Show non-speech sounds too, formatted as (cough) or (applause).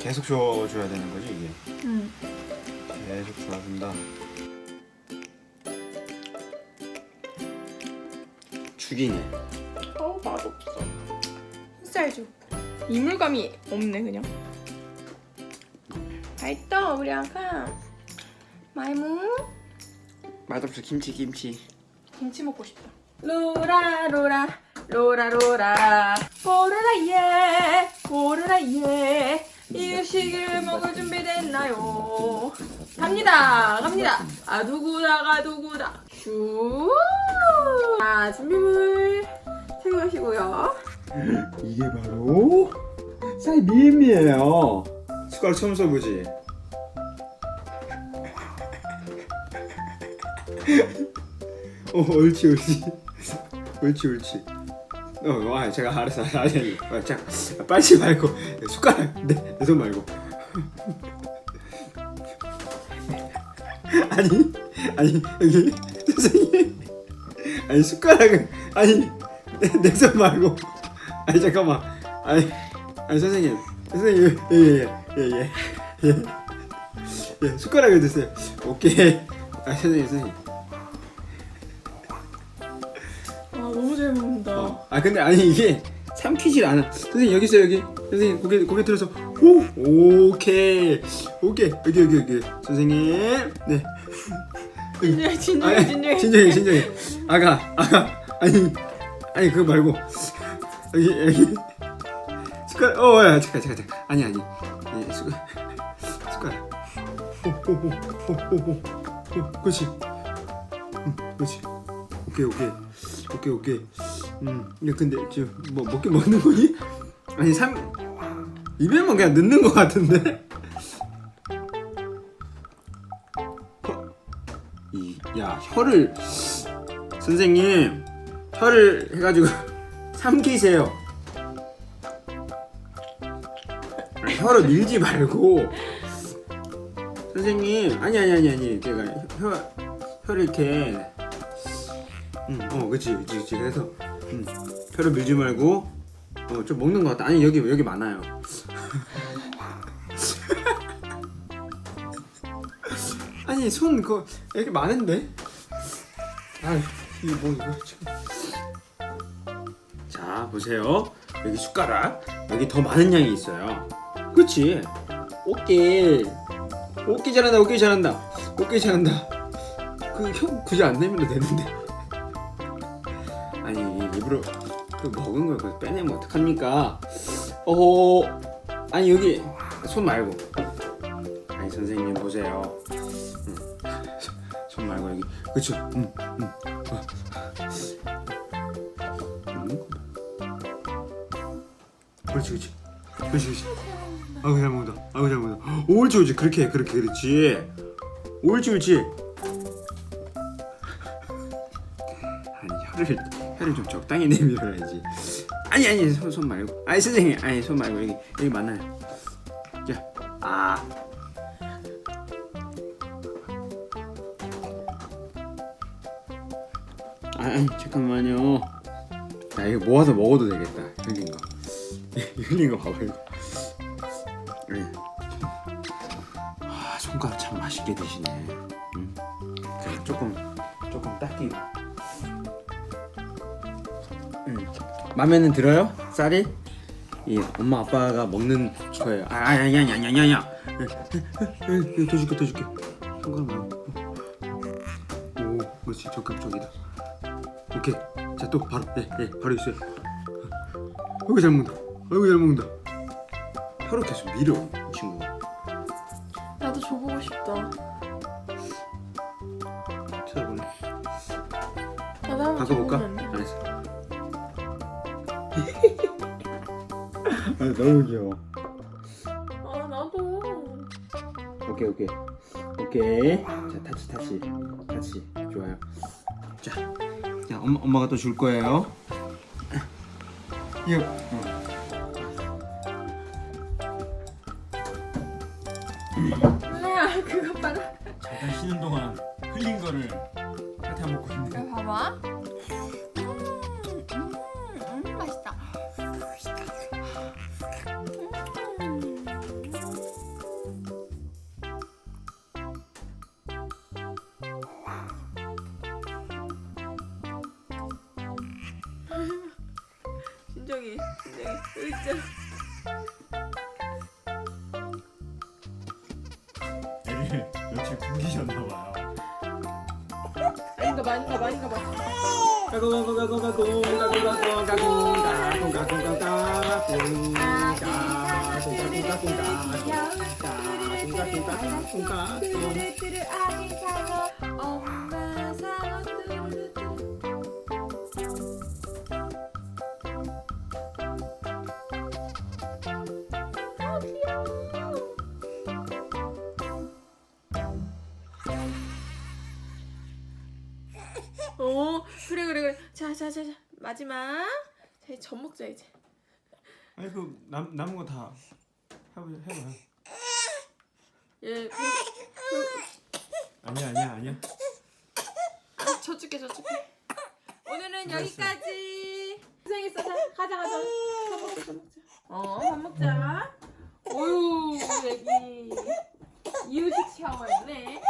계속 줘줘야 되는 거지 이게. 응. 계속 줘준다. 죽이네. 어 맛없어. 흰쌀 줘. 이물감이 없네 그냥. 맛있다 우리 아가. 마이무. 맛없어 김치 김치. 김치 먹고 싶다. 로라 로라 로라 로라 오르라 예 오르라 예 이유식을 먹을 준비 됐나요? 갑니다 갑니다 아 누구다 가 누구다 슈아 준비물 챙겨가시고요 이게 바로 쌀미엠이에요. 숟가락 처음 써보지. 어, 옳지, 옳지, 옳지, 옳지. 어, 아, 제가 알았어, 아니, 아니, 아, 자, 빨지 말고 숟가락 내손 말고. (laughs) 아니, 아니 선생님, 아니 숟가락은 아니 내손 말고. 아니 잠깐만, 아니, 아니 선생님, 선생님, 예예예예 예 예, 예, 예, 숟가락을 드세요. 오케이. 아 선생님, 선생님. 아 근데 아니 이게 삼키질 않아. 선생님 여기 있어요 여기. 선생님 고개 고개 들어서 오 오케이. 오케이. 여기 여기 여기. 선생님. 네. 진정해 진정해 아니, 진정해. 진정해 진정해. 아가 아가. 아니 아니 그거 말고. 여기 여기. 숟가락 어 야, 잠깐 잠깐 잠깐. 아니 아니. 예, 숟가락 숟가락. 오오오오오오 그렇지. 응 그렇지. 오케이 오케이. 오케이 오케이 음. 야, 근데 지금 뭐 먹긴 먹는 거니? 아니 삼 입에만 그냥 넣는 거 같은데? 이 야 혀를 선생님 혀를 해가지고 (laughs) 삼키세요. 혀를 밀지 말고. 선생님 아니 아니 아니 아니 제가 혀 혀를 이렇게 음어 그치 그치 그치. 그래서 음 혀를 밀지 말고 어 좀 먹는 것 같다 아니 여기 여기 많아요. (laughs) 아니 손 그거 이렇게 많은데? 아 이거 뭐 이거 지금 자 보세요. 여기 숟가락. 여기 더 많은 양이 있어요. 그치? 오케이. 오케이 잘한다 오케이 잘한다. 오케이 잘한다. 그형 굳이 안 내밀어도 되는데 그 먹은 걸 그거 빼내면 어떡합니까? 어 아니 여기 손 말고. 아니 선생님 보세요. 음. 손 말고 여기. 그쵸? 음. 음. 그렇지 그렇지. 그렇지 그렇지. 아이고 잘 먹는다. 아이고 잘 먹는다. 옳지 옳지. 그렇게 해 그렇게 그렇지. 옳지 옳지. 아니 혀를 혀를 좀 적당히 내밀어야지 아니 아니 손, 손 말고 아니 선생님 아니 손 말고 여기 여기 많아요 자아 아, 아니 잠깐만요. 나 이거 모아서 먹어도 되겠다. 흘린 거. (laughs) 흘린 거 봐봐 이거. 네. 아 손가락 참 맛있게 드시네. 응? 자, 조금 조금 닦이고. 응. 마음에는 들어요? 쌀이? 이 엄마 아빠가 먹는 거예요. 아 아니 아니 아니. 더 줄게 더 줄게. 말고. 오 그렇지 적극 적이다. 오케이 자 또 바로 예 예 바로 있어요 어이구 잘 먹는다 어이구 잘 먹는다 혀로 계속 밀어 이 친구가 나도 줘보고 싶다 쳐다보네 나도 한번 바꿔볼까? 줘보면 안 돼? 아 너무 귀여워. 아 나도. 오케이 오케이. 오케이. 자 다치 다치 다치 좋아요. 자, 자 엄마, 엄마가 또 줄 거예요. 이거. 어. 엄마야 그거 봐라. 잠깐 쉬는 동안 흘린 거를 다 먹고 있네 이거 봐봐 여기 있잖아 애를 며칠 굶기셨나봐요 아닌가 봐 아닌가 봐 아닌가 봐 뚜루뚜루 아기 상어 어? 그래 그래 그래. 자자자자. 마지막. 자 이제 젖 먹자 이제. 아니 그 남, 남은 거 다 해봐요 해봐요 예 그, 아니야 아니야 아니야. 아, 저 줄게 저 줄게. 오늘은 여기까지. 고생했어. 자 가자 가자. 밥 먹자 밥 먹자. 어밥 먹자. 어유 우리 애기. 이유식 샤워했네